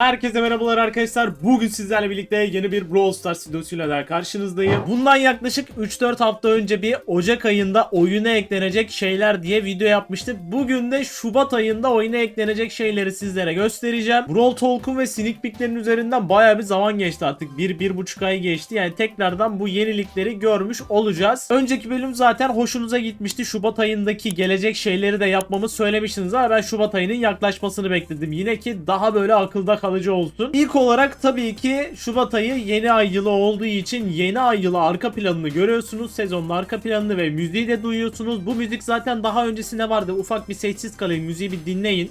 Herkese merhabalar arkadaşlar. Bugün sizlerle birlikte yeni bir Brawl Stars videosuyla daha karşınızdayım. Bundan yaklaşık 3-4 hafta önce bir Ocak ayında oyuna eklenecek şeyler diye video yapmıştık. Bugün de Şubat ayında oyuna eklenecek şeyleri sizlere göstereceğim. Brawl Talk'un ve Sneak Peek'lerin üzerinden baya bir zaman geçti artık. 1-1,5 ay geçti. Yani tekrardan bu yenilikleri görmüş olacağız. Önceki bölüm zaten hoşunuza gitmişti. Şubat ayındaki gelecek şeyleri de yapmamı söylemiştiniz ama ben Şubat ayının yaklaşmasını bekledim. Yine ki daha böyle akılda kalıcı olsun. İlk olarak tabii ki Şubat ayı yeni ay yılı olduğu için yeni ay yılı arka planını görüyorsunuz. Sezonun arka planını ve müziği de duyuyorsunuz. Bu müzik zaten daha öncesinde vardı. Ufak bir sessiz kalayım müziği bir dinleyin.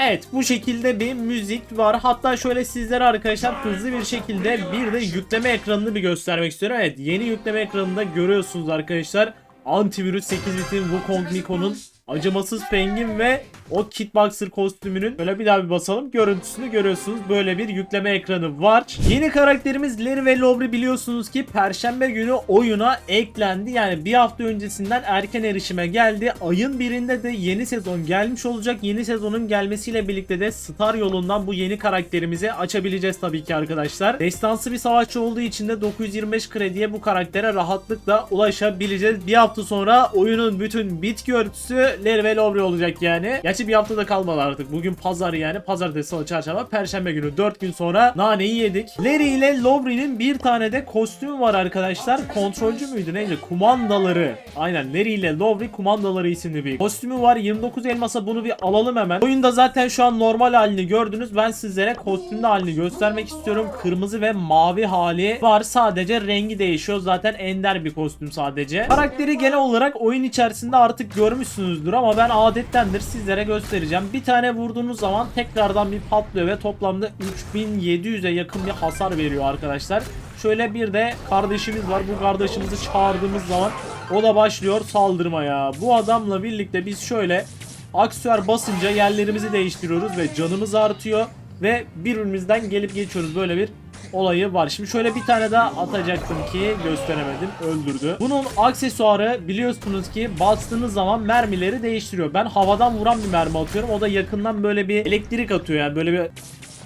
Evet bu şekilde bir müzik var. Hatta şöyle sizlere arkadaşlar hızlı bir şekilde bir de yükleme ekranını bir göstermek istiyorum. Evet yeni yükleme ekranında görüyorsunuz arkadaşlar. Antivirüs 8 bitin Wukong Miko'nun acımasız pengin ve o Kitboxer kostümünün böyle bir daha bir basalım görüntüsünü görüyorsunuz. Böyle bir yükleme ekranı var. Yeni karakterimiz Larry ve Lowry biliyorsunuz ki perşembe günü oyuna eklendi. Yani bir hafta öncesinden erken erişime geldi. Ayın birinde de yeni sezon gelmiş olacak. Yeni sezonun gelmesiyle birlikte de Star yolundan bu yeni karakterimizi açabileceğiz tabii ki arkadaşlar. Destansı bir savaşçı olduğu için de 925 krediye bu karaktere rahatlıkla ulaşabileceğiz. Bir hafta sonra oyunun bütün bitki örtüsü Larry ve Lowry olacak yani. Gerçi bir hafta da kalmadı artık. Bugün pazar yani. Pazartesi, salı, çarşamba, perşembe günü 4 gün sonra naneyi yedik. Larry ile Lowry'nin bir tane de kostümü var arkadaşlar. Kontrolcü müydü neydi? Kumandaları. Aynen Larry ile Lowry kumandaları isimli bir kostümü var. 29 elmasa bunu bir alalım hemen. Oyunda zaten şu an normal halini gördünüz. Ben sizlere kostümlü halini göstermek istiyorum. Kırmızı ve mavi hali var. Sadece rengi değişiyor. Zaten ender bir kostüm sadece. Karakteri genel olarak oyun içerisinde artık görmüşsünüzdür ama ben adettendir sizlere göstereceğim. Bir tane vurduğunuz zaman tekrardan bir patlıyor ve toplamda 3700'e yakın bir hasar veriyor arkadaşlar. Şöyle bir de kardeşimiz var. Bu kardeşimizi çağırdığımız zaman o da başlıyor saldırmaya. Bu adamla birlikte biz şöyle aksiyonel basınca yerlerimizi değiştiriyoruz ve canımız artıyor ve birbirimizden gelip geçiyoruz. Böyle bir olayı var. Şimdi şöyle bir tane daha atacaktım ki gösteremedim. Öldürdü. Bunun aksesuarı biliyorsunuz ki bastığınız zaman mermileri değiştiriyor. Ben havadan vuran bir mermi atıyorum. O da yakından böyle bir elektrik atıyor yani böyle bir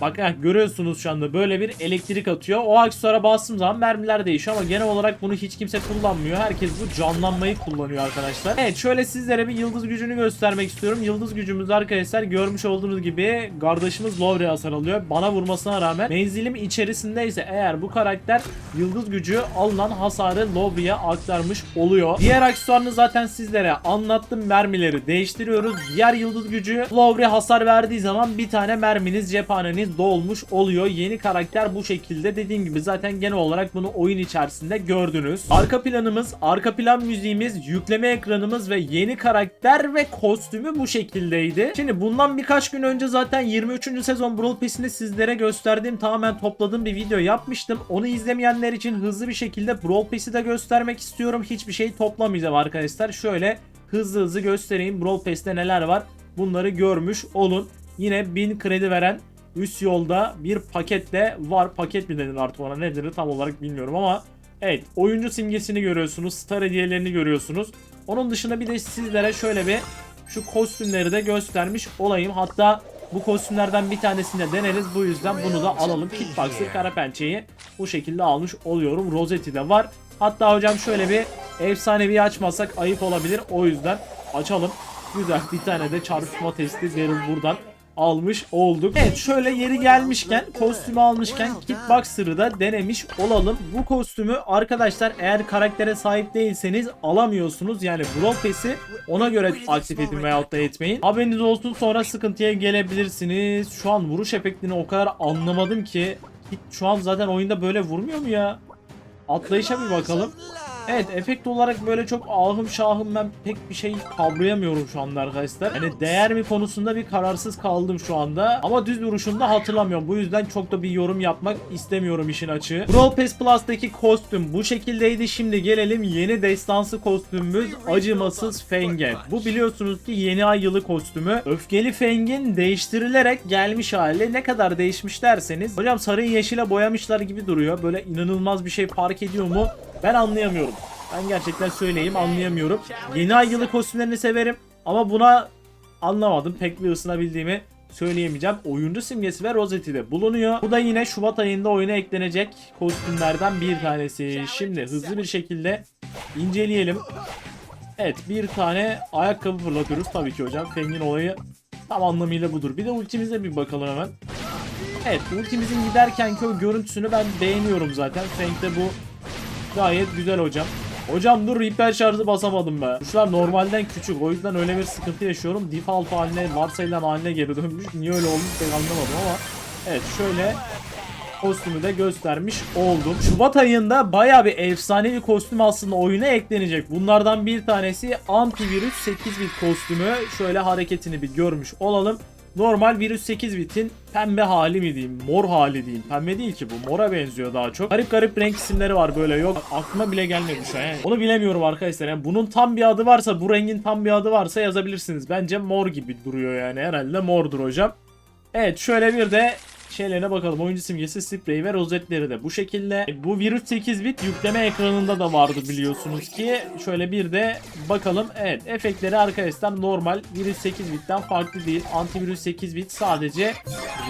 Bak heh, görüyorsunuz şu anda böyle bir elektrik atıyor. O aksesuara bastığım zaman mermiler değişiyor ama genel olarak bunu hiç kimse kullanmıyor. Herkes bu canlanmayı kullanıyor arkadaşlar. Evet şöyle sizlere bir yıldız gücünü göstermek istiyorum. Yıldız gücümüz arkadaşlar görmüş olduğunuz gibi kardeşimiz Lowry hasar alıyor. Bana vurmasına rağmen menzilim içerisindeyse eğer bu karakter yıldız gücü alınan hasarı Lowry'ye aktarmış oluyor. Diğer aksesuarını zaten sizlere anlattım. Mermileri değiştiriyoruz. Diğer yıldız gücü Lowry hasar verdiği zaman bir tane merminiz cephaneniz dolmuş oluyor. Yeni karakter bu şekilde. Dediğim gibi zaten genel olarak bunu oyun içerisinde gördünüz. Arka planımız, arka plan müziğimiz, yükleme ekranımız ve yeni karakter ve kostümü bu şekildeydi. Şimdi bundan birkaç gün önce zaten 23. sezon Brawl Pass'ini sizlere gösterdiğim tamamen topladığım bir video yapmıştım. Onu izlemeyenler için hızlı bir şekilde Brawl Pass'i de göstermek istiyorum. Hiçbir şey toplamayacağım arkadaşlar. Şöyle hızlı hızlı göstereyim. Brawl Pass'te neler var. Bunları görmüş olun. Yine 1000 kredi veren üst yolda bir paketle var. Paket mi denir artık ona nedir tam olarak bilmiyorum ama evet oyuncu simgesini görüyorsunuz. Star hediyelerini görüyorsunuz. Onun dışında bir de sizlere şöyle bir şu kostümleri de göstermiş olayım. Hatta bu kostümlerden bir tanesini de deneriz. Bu yüzden bunu da alalım. Kitboxer kara pençeyi bu şekilde almış oluyorum. Rozeti de var. Hatta hocam şöyle bir efsanevi açmasak ayıp olabilir. O yüzden açalım. Güzel bir tane de çarpışma testi Daryl buradan almış olduk. Evet şöyle yeri gelmişken kostümü almışken Kitboxer'ı da denemiş olalım. Bu kostümü arkadaşlar eğer karaktere sahip değilseniz alamıyorsunuz. Yani Brawl Pass'i ona göre aktif edin veyahut da etmeyin. Haberiniz olsun sonra sıkıntıya gelebilirsiniz. Şu an vuruş efektini o kadar anlamadım ki. Şu an zaten oyunda böyle vurmuyor mu ya? Atlayışa bir bakalım. Evet efekt olarak böyle çok ahım şahım ben pek bir şey kavrayamıyorum şu anda arkadaşlar. Yani değer mi konusunda bir kararsız kaldım şu anda. Ama düz vuruşunda hatırlamıyorum. Bu yüzden çok da bir yorum yapmak istemiyorum işin açığı. Brawl Pass Plus'taki kostüm bu şekildeydi. Şimdi gelelim yeni destansı kostümümüz Acımasız Feng'e. Bu biliyorsunuz ki yeni ay yılı kostümü. Öfkeli Feng'in değiştirilerek gelmiş hali. Ne kadar değişmiş derseniz. Hocam sarıyı yeşile boyamışlar gibi duruyor. Böyle inanılmaz bir şey fark ediyor mu? Ben anlayamıyorum. Ben gerçekten söyleyeyim anlayamıyorum. Yeni ay yılı kostümlerini severim ama buna anlamadım. Pek bir ısınabildiğimi söyleyemeyeceğim. Oyuncu simgesi ve rozeti de bulunuyor. Bu da yine Şubat ayında oyuna eklenecek kostümlerden bir tanesi. Şimdi hızlı bir şekilde inceleyelim. Evet bir tane ayakkabı fırlatıyoruz tabii ki hocam. Feng'in olayı tam anlamıyla budur. Bir de ultimize bir bakalım hemen. Evet ultimizin giderkenki o görüntüsünü ben beğeniyorum zaten. Feng'de bu gayet güzel hocam. Hocam dur hiper şarjı basamadım be. Tuşlar normalden küçük o yüzden öyle bir sıkıntı yaşıyorum. Default haline varsayılan haline geri dönmüş. Niye öyle olmuş pek anlamadım ama. Evet şöyle kostümü de göstermiş oldum. Şubat ayında baya bir efsanevi kostüm aslında oyuna eklenecek. Bunlardan bir tanesi antivirüs 8 bit kostümü. Şöyle hareketini bir görmüş olalım. Normal virüs 8 bitin pembe hali mi diyeyim, mor hali diyeyim. Pembe değil ki bu, mora benziyor daha çok. Garip garip renk isimleri var böyle yok. Aklıma bile gelmedi şu an. Yani. Onu bilemiyorum arkadaşlar. Yani bunun tam bir adı varsa, bu rengin tam bir adı varsa yazabilirsiniz. Bence mor gibi duruyor yani. Herhalde mordur hocam. Evet şöyle bir de şeylerine bakalım. Oyuncu simgesi, sprey ve rozetleri de bu şekilde. E, Bu virüs 8 bit yükleme ekranında da vardı biliyorsunuz ki. Şöyle bir de bakalım. Evet efektleri arkadaşlar normal virüs 8 bitten farklı değil. Antivirüs 8 bit sadece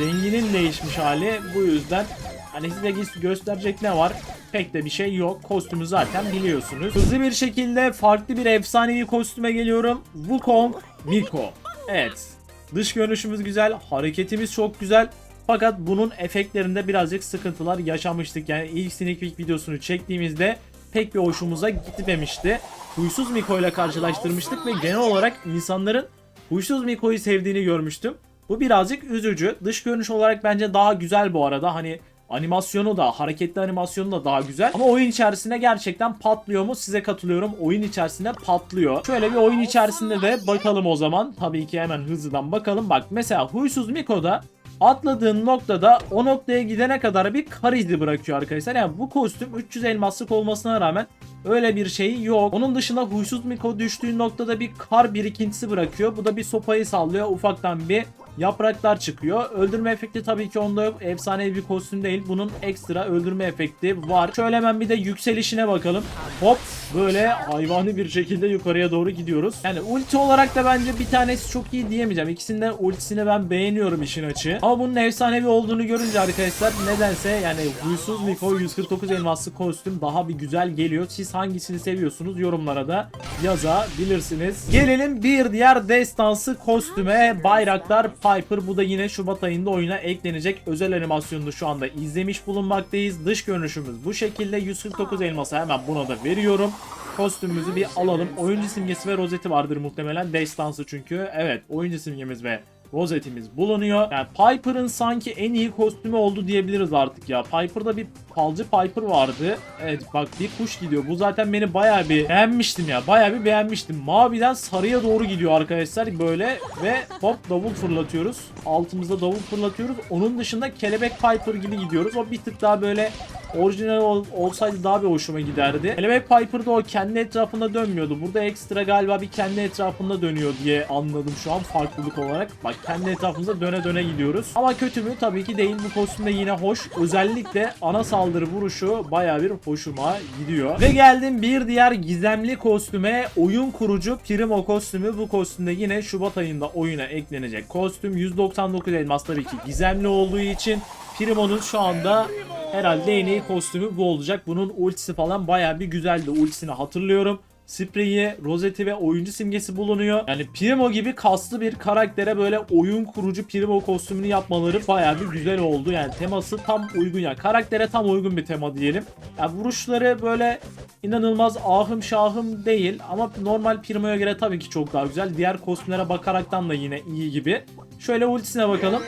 renginin değişmiş hali. Bu yüzden hani size gösterecek ne var? Pek de bir şey yok. Kostümü zaten biliyorsunuz. Hızlı bir şekilde farklı bir efsanevi kostüme geliyorum. Wukong Miko. Evet. Dış görünüşümüz güzel, hareketimiz çok güzel. Fakat bunun efektlerinde birazcık sıkıntılar yaşamıştık. Yani ilk sneak peek videosunu çektiğimizde pek bir hoşumuza gitmemişti. Huysuz Miko ile karşılaştırmıştık ve genel olarak insanların Huysuz Miko'yu sevdiğini görmüştüm. Bu birazcık üzücü. Dış görünüş olarak bence daha güzel bu arada. Hani animasyonu da, hareketli animasyonu da daha güzel. Ama oyun içerisinde gerçekten patlıyor mu? Size katılıyorum. Oyun içerisinde patlıyor. Şöyle bir oyun içerisinde de bakalım o zaman. Tabii ki hemen hızlıdan bakalım. Bak mesela Huysuz Miko'da atladığın noktada o noktaya gidene kadar bir kar izi bırakıyor arkadaşlar. Yani bu kostüm 300 elmaslık olmasına rağmen öyle bir şey yok. Onun dışında huysuz Miko düştüğü noktada bir kar birikintisi bırakıyor. Bu da bir sopayı sallıyor. Ufaktan bir yapraklar çıkıyor. Öldürme efekti tabii ki onda yok. Efsane bir kostüm değil. Bunun ekstra öldürme efekti var. Şöyle hemen bir de yükselişine bakalım. Hop böyle hayvani bir şekilde yukarıya doğru gidiyoruz. Yani ulti olarak da bence bir tanesi çok iyi diyemeyeceğim. İkisinin de ultisini ben beğeniyorum işin açığı. Ama bunun efsanevi olduğunu görünce arkadaşlar nedense yani huysuz Miko 149 elmaslı kostüm daha bir güzel geliyor. Siz hangisini seviyorsunuz yorumlara da yazabilirsiniz. Gelelim bir diğer destansı kostüme Bayraktar Piper. Bu da yine Şubat ayında oyuna eklenecek. Özel animasyonunu şu anda izlemiş bulunmaktayız. Dış görünüşümüz bu şekilde. 149 elması hemen buna da veriyorum. Kostümümüzü bir alalım. Oyuncu simgesi ve rozeti vardır muhtemelen. Destansı çünkü. Evet oyuncu simgemiz ve rozetimiz bulunuyor. Yani Piper'ın sanki en iyi kostümü oldu diyebiliriz artık ya. Piper'da bir falcı Piper vardı. Evet bak bir kuş gidiyor. Bu zaten beni bayağı bir beğenmiştim ya. Bayağı bir beğenmiştim. Maviden sarıya doğru gidiyor arkadaşlar böyle ve hop davul fırlatıyoruz. Altımızda davul fırlatıyoruz. Onun dışında kelebek Piper gibi gidiyoruz. O bir tık daha böyle orijinal ol- olsaydı daha bir hoşuma giderdi. Kelebek Piper'da o kendi etrafında dönmüyordu. Burada ekstra galiba bir kendi etrafında dönüyor diye anladım şu an farklılık olarak. Bak kendi etrafımıza döne döne gidiyoruz. Ama kötü mü? Tabii ki değil. Bu kostüm de yine hoş. Özellikle ana saldırı vuruşu baya bir hoşuma gidiyor. Ve geldim bir diğer gizemli kostüme. Oyun kurucu Primo kostümü. Bu kostümde yine Şubat ayında oyuna eklenecek kostüm. 199 elmas tabii ki gizemli olduğu için Primo'nun şu anda herhalde en iyi kostümü bu olacak. Bunun ultisi falan baya bir güzeldi. Ultisini hatırlıyorum. Spreyi, rozeti ve oyuncu simgesi bulunuyor. Yani Primo gibi kaslı bir karaktere böyle oyun kurucu Primo kostümünü yapmaları baya bir güzel oldu. Yani teması tam uygun ya. Karaktere tam uygun bir tema diyelim. Yani vuruşları böyle inanılmaz ahım şahım değil ama normal Primo'ya göre tabii ki çok daha güzel. Diğer kostümlere bakaraktan da yine iyi gibi. Şöyle ultisine bakalım.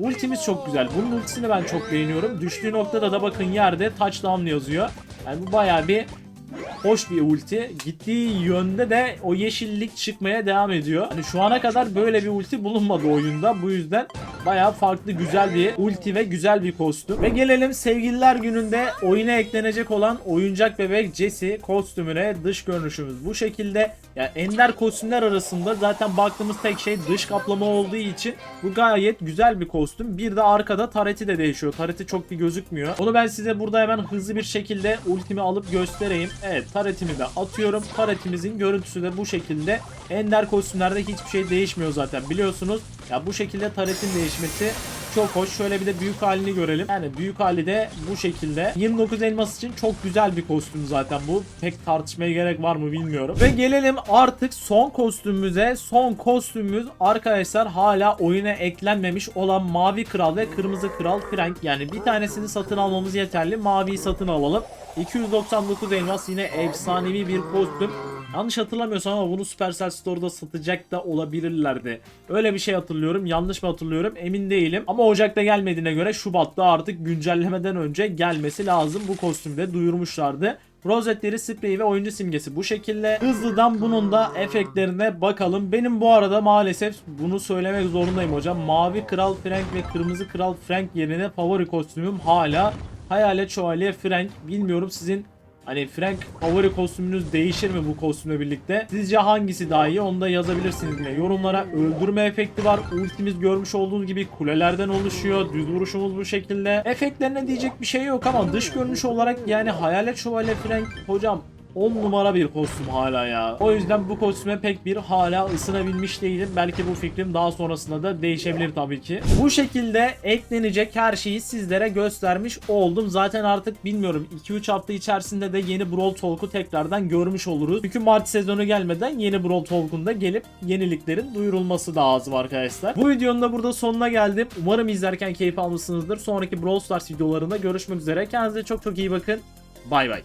Ultimiz çok güzel. Bunun ultisini ben çok beğeniyorum. Düştüğü noktada da bakın yerde touchdown yazıyor. Yani bu bayağı bir hoş bir ulti. Gittiği yönde de o yeşillik çıkmaya devam ediyor. Hani şu ana kadar böyle bir ulti bulunmadı oyunda. Bu yüzden bayağı farklı güzel bir ulti ve güzel bir kostüm. Ve gelelim sevgililer gününde oyuna eklenecek olan oyuncak bebek Jessie kostümüne dış görünüşümüz bu şekilde. Yani ender kostümler arasında zaten baktığımız tek şey dış kaplama olduğu için bu gayet güzel bir kostüm. Bir de arkada tareti de değişiyor. Tareti çok bir gözükmüyor. Onu ben size burada hemen hızlı bir şekilde ultimi alıp göstereyim. Evet taretimi de atıyorum. Taretimizin görüntüsü de bu şekilde. Ender kostümlerde hiçbir şey değişmiyor zaten biliyorsunuz. Ya bu şekilde taretin değişmesi çok hoş. Şöyle bir de büyük halini görelim. Yani büyük hali de bu şekilde. 29 elmas için çok güzel bir kostüm zaten bu. Pek tartışmaya gerek var mı bilmiyorum. Ve gelelim artık son kostümümüze. Son kostümümüz arkadaşlar hala oyuna eklenmemiş olan Mavi Kral ve Kırmızı Kral Frank. Yani bir tanesini satın almamız yeterli. Maviyi satın alalım. 299 elmas yine efsanevi bir kostüm. Yanlış hatırlamıyorsam ama bunu Supercell Store'da satacak da olabilirlerdi. Öyle bir şey hatırlıyorum. Yanlış mı hatırlıyorum emin değilim. Ama Ocak'ta gelmediğine göre Şubat'ta artık güncellemeden önce gelmesi lazım. Bu kostümde duyurmuşlardı. Rozetleri, spreyi ve oyuncu simgesi bu şekilde. Hızlıdan bunun da efektlerine bakalım. Benim bu arada maalesef bunu söylemek zorundayım hocam. Mavi Kral Frank ve Kırmızı Kral Frank yerine favori kostümüm hala Hayalet Şövalye Frank. Bilmiyorum sizin Hani Frank favori kostümünüz değişir mi bu kostümle birlikte? Sizce hangisi daha iyi onu da yazabilirsiniz yine. Yorumlara öldürme efekti var. Ultimiz görmüş olduğunuz gibi kulelerden oluşuyor. Düz vuruşumuz bu şekilde. Efektlerine diyecek bir şey yok ama dış görünüş olarak yani Hayalet Şövalye Frank hocam 10 numara bir kostüm hala ya. O yüzden bu kostüme pek bir hala ısınabilmiş değilim. Belki bu fikrim daha sonrasında da değişebilir tabii ki. Bu şekilde eklenecek her şeyi sizlere göstermiş oldum. Zaten artık bilmiyorum 2-3 hafta içerisinde de yeni Brawl Talk'u tekrardan görmüş oluruz. Çünkü Mart sezonu gelmeden yeni Brawl Talk'un da gelip yeniliklerin duyurulması da lazım arkadaşlar. Bu videonun da burada sonuna geldim. Umarım izlerken keyif almışsınızdır. Sonraki Brawl Stars videolarında görüşmek üzere. Kendinize çok çok iyi bakın. Bay bay.